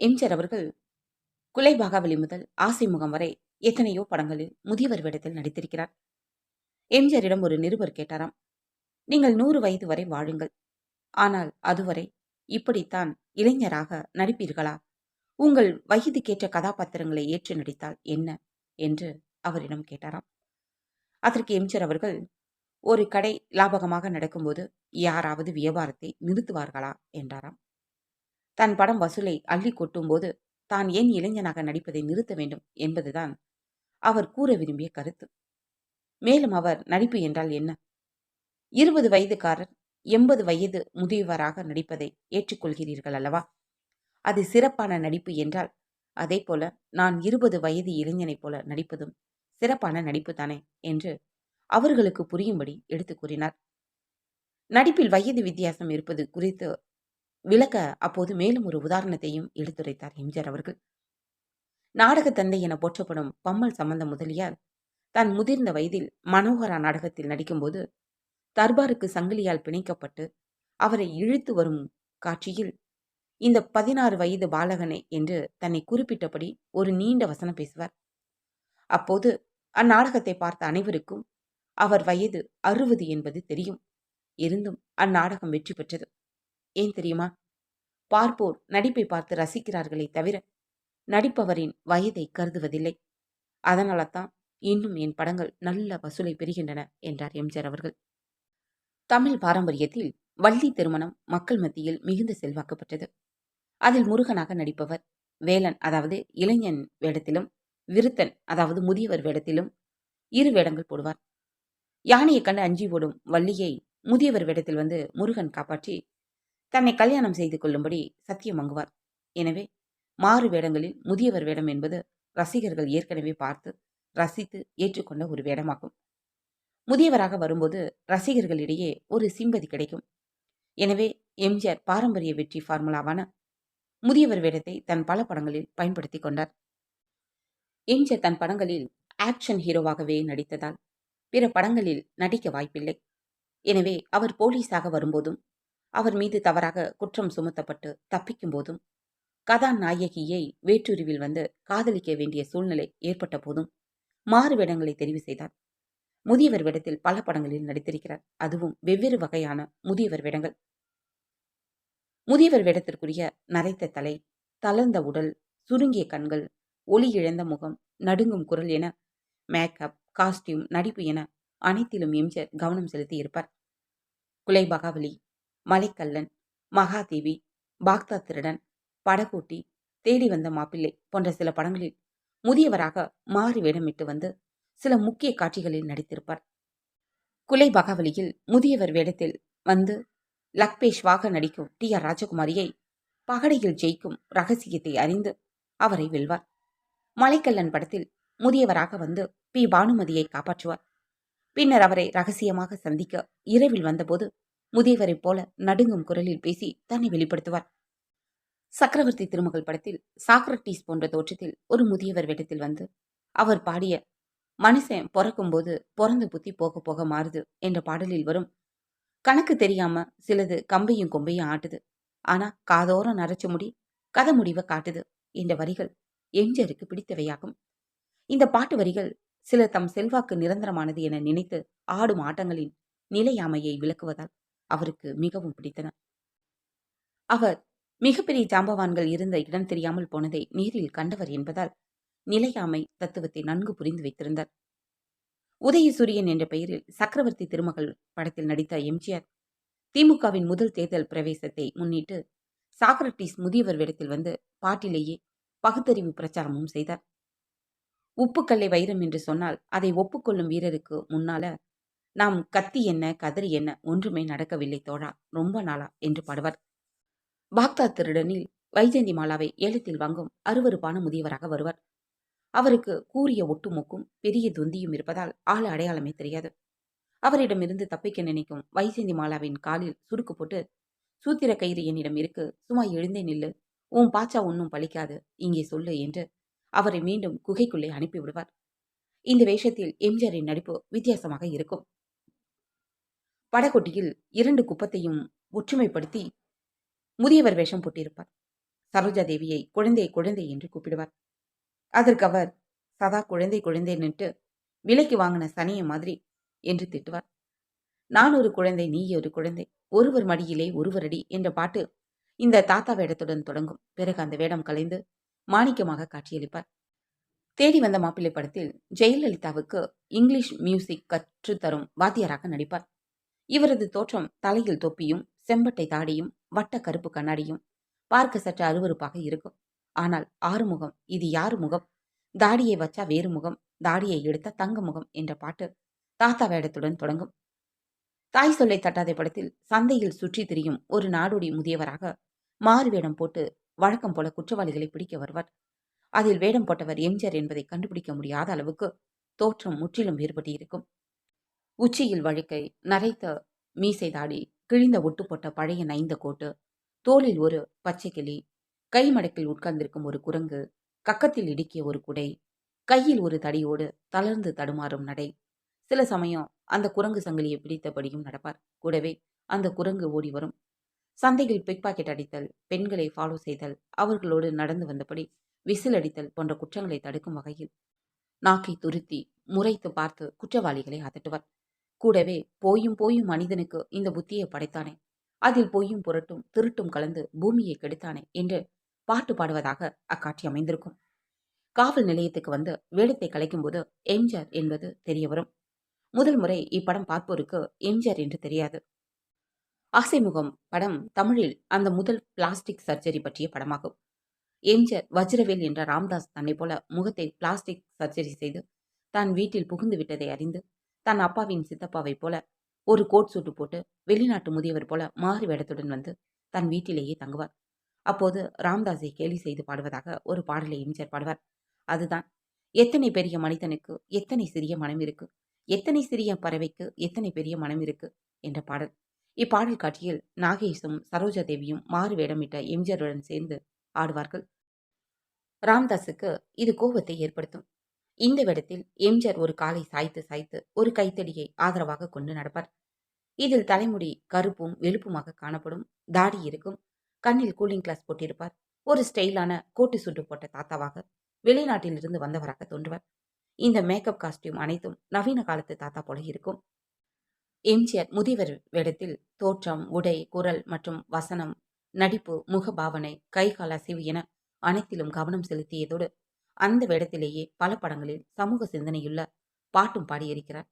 எம்ஜிஆர் அவர்கள் குலை பாகாவலி முதல் ஆசை முகம் வரை எத்தனையோ படங்களில் முதியவர் வேடத்தில் நடித்திருக்கிறார். எம்ஜிஆரிடம் ஒரு நிருபர் கேட்டாராம் நீங்கள் நூறு வயது வரை வாழுங்கள். ஆனால் அதுவரை இப்படித்தான் இளைஞராக நடிப்பீர்களா? உங்கள் வயதுக்கேற்ற கதாபாத்திரங்களை ஏற்று நடித்தால் என்ன? என்று அவரிடம் கேட்டாராம். அதற்கு எம்ஜிஆர் அவர்கள் ஒரு கடை லாபகமாக நடக்கும்போது யாராவது வியாபாரத்தை நிறுத்துவார்களா? என்றாராம். தன் படம் வசூலை அள்ளி கொட்டும்போது தான் ஏன் இளைஞனாக நடிப்பதை நிறுத்த வேண்டும்? என்பதுதான் அவர் கூற விரும்பிய கருத்து. மேலும் அவர் நடிப்பு என்றால் என்ன? இருபது வயதுக்காரர் எண்பது வயது முதியவராக நடிப்பதை ஏற்றுக்கொள்கிறீர்கள் அல்லவா? அது சிறப்பான நடிப்பு என்றால் அதே போல நான் இருபது வயது இளைஞனைப் போல நடிப்பதும் சிறப்பான நடிப்பு தானே? என்று அவர்களுக்கு புரியும்படி எடுத்து கூறினார். நடிப்பில் வயது வித்தியாசம் இருப்பது குறித்து விளக்க அப்போது மேலும் ஒரு உதாரணத்தையும் எடுத்துரைத்தார் எம்ஜிஆர் அவர்கள். நாடக தந்தை என போற்றப்படும் பம்மல் சம்பந்த முதலியார் தான் முதிர்ந்த வயதில் மனோகரா நாடகத்தில் நடிக்கும்போது தர்பாருக்கு சங்கிலியால் பிணைக்கப்பட்டு அவரை இழுத்து வரும் காட்சியில் இந்த பதினாறு வயது பாலகனே என்று தன்னை குறிப்பிட்டபடி ஒரு நீண்ட வசனம் பேசுவார். அப்போது அந்நாடகத்தை பார்த்த அனைவருக்கும் அவர் வயது அறுபது என்பது தெரியும். இருந்தும் அந்நாடகம் வெற்றி பெற்றது. ஏன் தெரியுமா? பார்ப்போர் நடிப்பை பார்த்து ரசிக்கிறார்களே தவிர நடிப்பவரின் வயதை கருதுவதில்லை. அதனால தான் இன்னும் என் படங்கள் நல்ல வசூலை பெறுகின்றன என்றார் எம்ஜிஆர் அவர்கள். தமிழ் பாரம்பரியத்தில் வள்ளி திருமணம் மக்கள் மத்தியில் மிகுந்த செல்வாக்கப்பட்டது. அதில் முருகனாக நடிப்பவர் வேலன் அதாவது இளைஞன் வேடத்திலும் விருத்தன் அதாவது முதியவர் வேடத்திலும் இரு வேடங்கள் போடுவார். யானையை கண்டு அஞ்சி ஓடும் வள்ளியை முதியவர் வேடத்தில் வந்து முருகன் காப்பாற்றி தன்னை கல்யாணம் செய்து கொள்ளும்படி சத்தியம் வாங்குவார். எனவே மாறு வேடங்களில் முதியவர் வேடம் என்பது ரசிகர்கள் ஏற்கனவே பார்த்து ரசித்து ஏற்றுக்கொண்ட ஒரு வேடமாகும். முதியவராக வரும்போது ரசிகர்களிடையே ஒரு சிம்பதி கிடைக்கும். எனவே எம்ஜிஆர் பாரம்பரிய வெற்றி ஃபார்முலாவான முதியவர் வேடத்தை தன் பல படங்களில் பயன்படுத்தி கொண்டார். எம்ஜிஆர் தன் படங்களில் ஆக்ஷன் ஹீரோவாகவே நடித்ததால் பிற படங்களில் நடிக்க வாய்ப்பில்லை. எனவே அவர் போலீஸாக வரும்போதும் அவர் மீது தவறாக குற்றம் சுமத்தப்பட்டு தப்பிக்கும் போதும் கதாநாயகியை வேற்றுருவில் வந்து காதலிக்க வேண்டிய சூழ்நிலை ஏற்பட்ட போதும் மாறு வேடங்களை தெரிவு செய்தார். முதியவர் வேடத்தில் பல படங்களில் நடித்திருக்கிறார். அதுவும் வெவ்வேறு வகையான முதியவர் வேடங்கள். முதியவர் வேடத்திற்குரிய நரைத்த தலை தளர்ந்த உடல் சுருங்கிய கண்கள் ஒளி இழந்த முகம் நடுங்கும் குரல் என மேக்கப் காஸ்டியூம் நடிப்பு என அனைத்திலும் எம்ஜிஆர் கவனம் செலுத்தி இருப்பார். குலை பகாவலி மலைக்கல்லன் மகாதேவி பாக்தா திருடன் படகோட்டி தேடி வந்த மாப்பிள்ளை போன்ற சில படங்களில் முதியவராக மாறி வேடமிட்டு வந்து சில முக்கிய காட்சிகளில் நடித்திருப்பார். குலை பகாவலியில் முதியவர் வேடத்தில் வந்து லக்பேஷ்வாக நடிக்கும் டி ஆர் ராஜகுமாரியை பகடையில் ஜெயிக்கும் ரகசியத்தை அறிந்து அவரை வெல்வார். மலைக்கல்லன் படத்தில் முதியவராக வந்து பி. பானுமதியை காப்பாற்றுவார். பின்னர் அவரை ரகசியமாக சந்திக்க இரவில் வந்தபோது முதியவரைப் போல நடுங்கும் குரலில் பேசி தன்னை வெளிப்படுத்துவார். சக்கரவர்த்தி திருமகள் படத்தில் சாக்ரட்டீஸ் போன்ற தோற்றத்தில் ஒரு முதியவர் வேடத்தில் வந்து அவர் பாடிய மனுஷன் பிறக்கும்போது பிறந்து புத்தி போக போக மாறுது என்ற பாடலில் வரும். கணக்கு தெரியாம சிலது கம்பையும் கொம்பையும் ஆட்டுது. ஆனா காதோரம் நரைச்ச முடி கதை முடிவை காட்டுது என்ற வரிகள் எம்ஜருக்கு பிடித்தவையாகும். இந்த பாட்டு வரிகள் சிலர் தம் செல்வாக்கு நிரந்தரமானது என நினைத்து ஆடும் ஆட்டங்களின் நிலையாமையை விளக்குவதால் அவருக்கு மிகவும் பிடித்தன. அவர் மிகப்பெரிய ஜாம்பவான்கள் இருந்த இடம் தெரியாமல் போனதை நேரில் கண்டவர் என்பதால் நிலையாமை தத்துவத்தை நன்கு புரிந்து வைத்திருந்தார். உதயசூரியன் என்ற பெயரில் சக்கரவர்த்தி திருமகள் படத்தில் நடித்த எம்ஜிஆர் திமுகவின் முதல் தேர்தல் பிரவேசத்தை முன்னிட்டு சாக்ரட்டிஸ் முதியவர் வேடத்தில் வந்து பாட்டிலேயே பகுத்தறிவு பிரச்சாரமும் செய்தார். உப்புக்கல்லை வைரம் என்று சொன்னால் அதை ஒப்புக்கொள்ளும் வீரருக்கு முன்னால நாம் கத்தி என்ன கதறி என்ன ஒன்றுமே நடக்கவில்லை தோழா. ரொம்ப நாளா என்று பாடுவார். பாக்தா திருடனில் வைஜந்தி மாலாவை ஏலத்தில் வாங்கும் அருவருப்பான முதியவராக வருவார். அவருக்கு கூறிய ஒட்டுமொக்கும் பெரிய தொந்தியும் இருப்பதால் ஆள் அடையாளமே தெரியாது. அவரிடமிருந்து தப்பிக்க நினைக்கும் வைஜந்தி மாலாவின் காலில் சுருக்கு போட்டு சூத்திர கயிறு என்னிடம் இருக்கு சும்மா எழுந்தே நில்லு. உன் பாச்சா ஒன்றும் பழிக்காது. இங்கே சொல்லு என்று அவரை மீண்டும் குகைக்குள்ளே அனுப்பிவிடுவார். இந்த வேஷத்தில் எம்ஜிஆரின் நடிப்பு வித்தியாசமாக இருக்கும். படகொட்டியில் இரண்டு குப்பத்தையும் ஒற்றுமைப்படுத்தி முதியவர் வேஷம் போட்டிருப்பார். சரோஜா தேவியை குழந்தை குழந்தை என்று கூப்பிடுவார். அதற்கு அவர் சதா குழந்தை குழந்தை நின்று விலைக்கு வாங்கின சனிய மாதிரி என்று திட்டுவார். நான் ஒரு குழந்தை நீ ஒரு குழந்தை. ஒருவர் மடியிலே ஒருவர் அடி என்ற பாட்டு இந்த தாத்தா வேடத்துடன் தொடங்கும். பிறகு அந்த வேடம் கலைந்து மாணிக்கமாக காட்சியளிப்பார். தேடி வந்த மாப்பிள்ளை படத்தில் ஜெயலலிதாவுக்கு இங்கிலீஷ் மியூசிக் கற்றுத்தரும் வாத்தியாராக நடிப்பார். இவரது தோற்றம் தலையில் தொப்பியும் செம்பட்டை தாடியும் வட்ட கருப்பு கண்ணாடியும் பார்க்க சற்று அருவருப்பாக இருக்கும். ஆனால் ஆறுமுகம் இது யாரு முகம்? தாடியை வச்சா வேறு முகம் தாடியை எடுத்த தங்க முகம் என்ற பாட்டு தாத்தா வேடத்துடன் தொடங்கும். தாய் சொல்லை தட்டாதை படத்தில் சந்தையில் சுற்றி திரியும் ஒரு நாடோடி முதியவராக மாறு வேடம் போட்டு வழக்கம் போல குற்றவாளிகளை பிடிக்க வருவார். அதில் வேடம் போட்டவர் எம்ஜிஆர் என்பதை கண்டுபிடிக்க முடியாத அளவுக்கு தோற்றம் முற்றிலும் வேறுபட்டு இருக்கும் உச்சியில் வழுக்கை நரைத்த மீசை தாடி கிழிந்த ஒட்டு போட்ட பழைய நைந்த கோட்டு தோளில் ஒரு பச்சை கிளி கை மடக்கில் உட்கார்ந்திருக்கும் ஒரு குரங்கு கக்கத்தில் இடுக்கிய ஒரு குடை கையில் ஒரு தடியோடு தளர்ந்து தடுமாறும் நடை. சில சமயம் அந்த குரங்கு சங்கிலியை பிடித்தபடியும் நடப்பார். கூடவே அந்த குரங்கு ஓடி வரும். சந்தையில் பிக் பாக்கெட் அடித்தல் பெண்களை ஃபாலோ செய்தல் அவர்களோடு நடந்து வந்தபடி விசில் அடித்தல் போன்ற குற்றங்களை தடுக்கும் வகையில் நாக்கை துருத்தி முறைத்து பார்த்து குற்றவாளிகளை அதட்டுவார் கூடவே போயும் போயும் மனிதனுக்கு இந்த புத்தியை படைத்தானே. அதில் பொய்யும் புரட்டும் திருட்டும் கலந்து பூமியை கெடுத்தானே என்று பாட்டு பாடுவதாக அக்காட்சி அமைந்திருக்கும். காவல் நிலையத்துக்கு வந்து வேடத்தை கலைக்கும்போது எம்ஜிஆர் என்பது தெரிய வரும். முதல் முறை இப்படம் பார்ப்போருக்கு எம்ஜிஆர் என்று தெரியாது. ஆசைமுகம் படம் தமிழில் அந்த முதல் பிளாஸ்டிக் சர்ஜரி பற்றிய படமாகும். எம்ஜிஆர் வஜ்ரவேல் என்ற ராம்தாஸ் தன்னை போல முகத்தை பிளாஸ்டிக் சர்ஜரி செய்து தான் வீட்டில் புகுந்து விட்டதை அறிந்து தன் அப்பாவின் சித்தப்பாவைப் போல ஒரு கோட் சூட்டு போட்டு வெளிநாட்டு முதியவர் போல மாறு வேடத்துடன் வந்து தன் வீட்டிலேயே தங்குவார். அப்போது ராம்தாஸை கேலி செய்து பாடுவதாக ஒரு பாடலை எம்ஜிஆர் பாடுவார். அதுதான் எத்தனை பெரிய மனிதனுக்கு எத்தனை சிறிய மனம் இருக்கு எத்தனை சிறிய பறவைக்கு எத்தனை பெரிய மனம் இருக்கு என்ற பாடல். இப்பாடல் காட்சியில் நாகேஷும் சரோஜா தேவியும் மாறு வேடமிட்ட எம்ஜிஆருடன் சேர்ந்து ஆடுவார்கள். ராம்தாஸுக்கு இது கோபத்தை ஏற்படுத்தும். இந்த வேடத்தில் எம்ஜிஆர் ஒரு காலை சாய்த்து சாய்த்து ஒரு கைத்தடியை ஆதரவாக கொண்டு நடப்பார். இதில் தலைமுடி கருப்பும் வெளுப்புமாக காணப்படும் தாடி இருக்கும். கண்ணில் கூலிங் கிளாஸ் போட்டிருப்பார். ஒரு ஸ்டைலான கோட்டு சுட்டு போட்ட தாத்தாவாக வெளிநாட்டிலிருந்து வந்தவராக தோன்றுவார். இந்த மேக்கப் காஸ்டியூம் அனைத்தும் நவீன காலத்து தாத்தா போல இருக்கும். எம்ஜிஆர் முதியவர் வேடத்தில் தோற்றம் உடை குரல் மற்றும் வசனம் நடிப்பு முகபாவனை கைகால அசைவு என அனைத்திலும் கவனம் செலுத்தியதோடு அந்த வேடத்திலேயே பல படங்களில் சமூக சிந்தனையுள்ள பாட்டும் பாடியிருக்கிறார்.